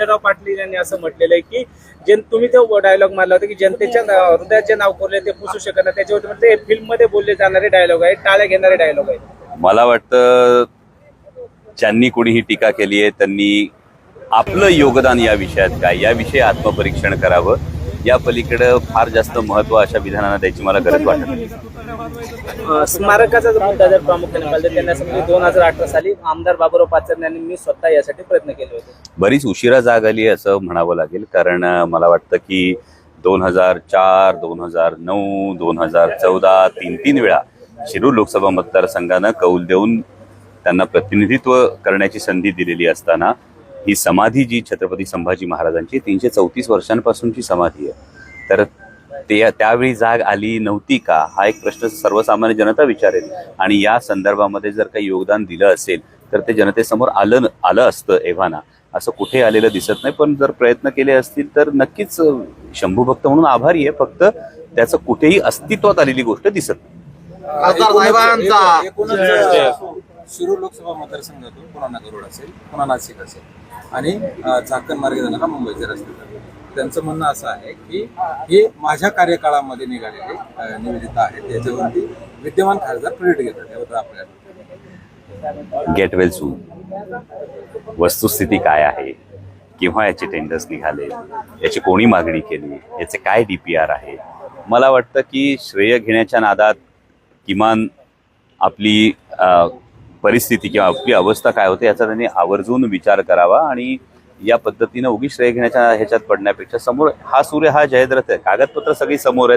राव पाटील यांनी असं म्हटलेलं आहे की जे तुम्ही तो डायलॉग मारला होता की जनतेच्या हृदयाचे हृदयात जे नाव कोरले ते पुसू शकत नाही. त्याच्यावरती म्हणजे फिल्ममध्ये बोलले जाणारे डायलॉग आहेत टाळ्या घेणारे डायलॉग आहेत. मला वाटतं ज्यांनी कोणी ही टीका केली आहे त्यांनी आपलं योगदान या विषयात काय? याविषयी आत्मपरीक्षण करावं. या पलीकडं फार जास्त महत्त्व अशा विधानांना द्यायची मला गरज वाटत स्मारकाचा जर मुद्दा जर प्रामुख्याने तर त्यांनी असं म्हणजे दोन हजार अठरा साली आमदार बाबुराव पाचर यांनी मी स्वतः यासाठी प्रयत्न केले होते. बरीच उशिरा जाग आली असं म्हणावं लागेल कारण मला वाटतं की दोन हजार चार दोन हजार नऊ दोन हजार चौदा तीन तीन वेळा शिरूर लोकसभा मतदारसंघानं कौल देऊन त्यांना प्रतिनिधित्व करण्याची संधी दिलेली असताना ही समाधी जी छत्रपती संभाजी महाराजांची तीनशे चौतीस वर्षांपासूनची समाधी आहे. तर ते त्यावेळी जाग आली नव्हती का? हा एक प्रश्न सर्वसामान्य जनता विचारेल. आणि या संदर्भामध्ये जर काही योगदान दिलं असेल तर ते जनतेसमोर आलं आलं असतं एव्हाना. असं कुठे आलेलं दिसत नाही पण जर प्रयत्न केले असतील तर नक्कीच शंभू भक्त म्हणून आभारी आहे. फक्त त्याचं कुठेही अस्तित्वात आलेली गोष्ट दिसत नाही. शिरूर लोकसभा मतदारसंघातून पुन्हा नगरोड असेल पुन्हा नाशिक असेल आणि अ, चाकण मार्गे जाणारा मुंबईचे रस्ते त्यांचं म्हणणं असं आहे की हे माझ्या कार्यकाळामध्ये निघालेले निवेदिता आहेत. त्याच्यावरती विद्यमान खासदार क्रेडिट घेतात. त्याबद्दल आपल्याला गेट वेल सून वस्तुस्थिती काय आहे? केव्हा याचे टेंडर्स निघाले? याची कोणी मागणी केली? याचे काय डी पी आर आहे? मला वाटतं की श्रेय घेण्याच्या नादात किमान आपली परिस्थिती किंवा आपली अवस्था काय होते याचा त्यांनी आवर्जून विचार करावा आणि या पद्धतीनं उगी श्रेय घेण्याच्या ह्याच्यात पडण्यापेक्षा समोर हा सूर्य हा जयद्रथ आहे. कागदपत्र सगळी समोर आहेत.